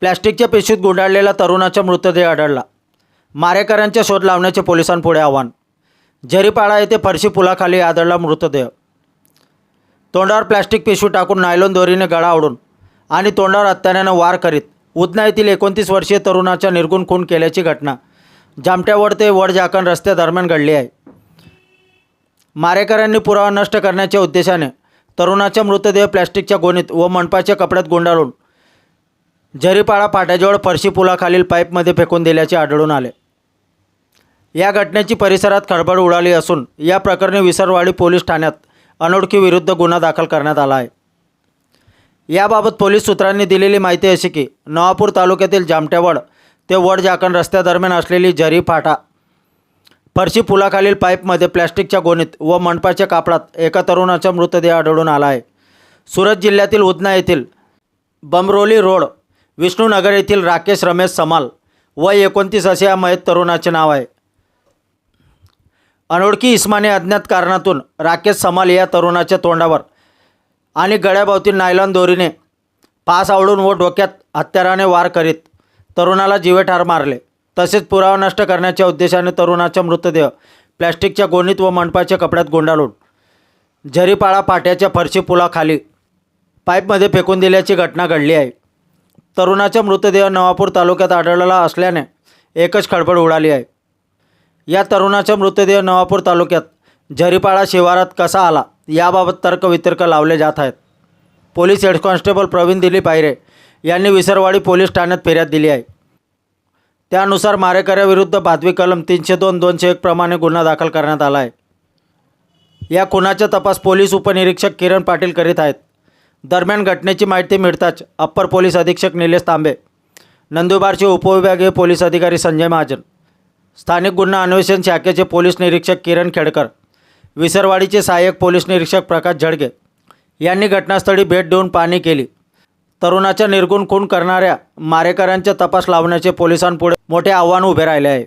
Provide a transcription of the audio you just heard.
प्लॅस्टिकच्या पिशवीत गुंडाळलेला तरुणाचा मृतदेह आढळला. मारेकऱ्यांचा शोध लावण्याचे पोलिसांपुढे आव्हान. झरीपाडा येथे फरशी पुलाखाली आढळला मृतदेह. तोंडावर प्लॅस्टिक पिशवी टाकून नायलॉन दोरीने गळा ओढून आणि तोंडावर अत्यान्यानं वार करीत उदना येथील एकोणतीस वर्षीय तरुणाचा निर्गुण खून केल्याची घटना जामट्यावड ते वडजाकण रस्त्यादरम्यान घडली आहे. मारेकऱ्यांनी पुरावा नष्ट करण्याच्या उद्देशाने तरुणाचा मृतदेह प्लॅस्टिकच्या गोणीत व मंडपाच्या कपड्यात गुंडाळून जरीपाळा फाट्याजवळ फरशी पुलाखालील पाईपमध्ये फेकून दिल्याचे आढळून आले. या घटनेची परिसरात खळबळ उडाली असून या प्रकरणी विसरवाडी पोलीस ठाण्यात अनोळखी विरुद्ध गुन्हा दाखल करण्यात आला आहे. याबाबत पोलीस सूत्रांनी दिलेली माहिती अशी की नवापूर तालुक्यातील जामट्यावड ते वड जाकण रस्त्यादरम्यान असलेली जरी फाटा फरशी पुलाखालील पाईपमध्ये प्लॅस्टिकच्या गोणीत व मंडपाच्या कापडात एका तरुणाचा मृतदेह आढळून आला आहे. सुरत जिल्ह्यातील उदना येथील बमरोली रोड विष्णूनगर येथील राकेश रमेश समाल वय एकोणतीस असे या मयत तरुणाचे नाव आहे. अनोळखी इस्माने अज्ञात कारणातून राकेश समाल या तरुणाच्या तोंडावर आणि गळ्याभोवती नायलॉन दोरीने फास आवडून व डोक्यात हत्याराने वार करीत तरुणाला जीवेठार मारले. तसेच पुरावा नष्ट करण्याच्या उद्देशाने तरुणाचा मृतदेह प्लॅस्टिकच्या गोणीत व मंडपाच्या कपड्यात गुंडाळून झरीपाळा पाट्याच्या फरशी पुलाखाली पाईपमध्ये फेकून दिल्याची घटना घडली आहे. तरुणाचा मृतदेह नवापूर तालुक्यात आढळला असल्याने एकच खळबळ उडाली आहे. या तरुणाचा मृतदेह नवापूर तालुक्यात झरीपाळा शिवारात कसा आला याबाबत तर्कवितर्क लावले जात आहेत. Police head constable Pravin Dilip Ayre यांनी विसरवाडी पोलीस ठाण्यात फिर्याद दिली आहे. त्यानुसार मारेकऱ्याविरुद्ध भादवी कलम तीनशे दोन दोनशे एक प्रमाणे गुन्हा दाखल करण्यात आला आहे. या खुनाचा तपास पोलीस उपनिरीक्षक किरण पाटील करीत आहेत. दरम्यान घटनेची माहिती मिळताच अप्पर पोलीस अधीक्षक निलेश तांबे नंदुरबारचे उपविभागीय पोलीस अधिकारी संजय महाजन स्थानिक गुन्हा अन्वेषण शाखेचे पोलीस निरीक्षक किरण खेडकर विसरवाडीचे सहाय्यक पोलीस निरीक्षक प्रकाश झडगे यांनी घटनास्थळी भेट देऊन पाहणी केली. तरुणाच्या निर्गुण खून करणाऱ्या मारेकऱ्यांचा तपास लावण्याचे पोलिसांपुढे मोठे आव्हान उभे राहिले आहे.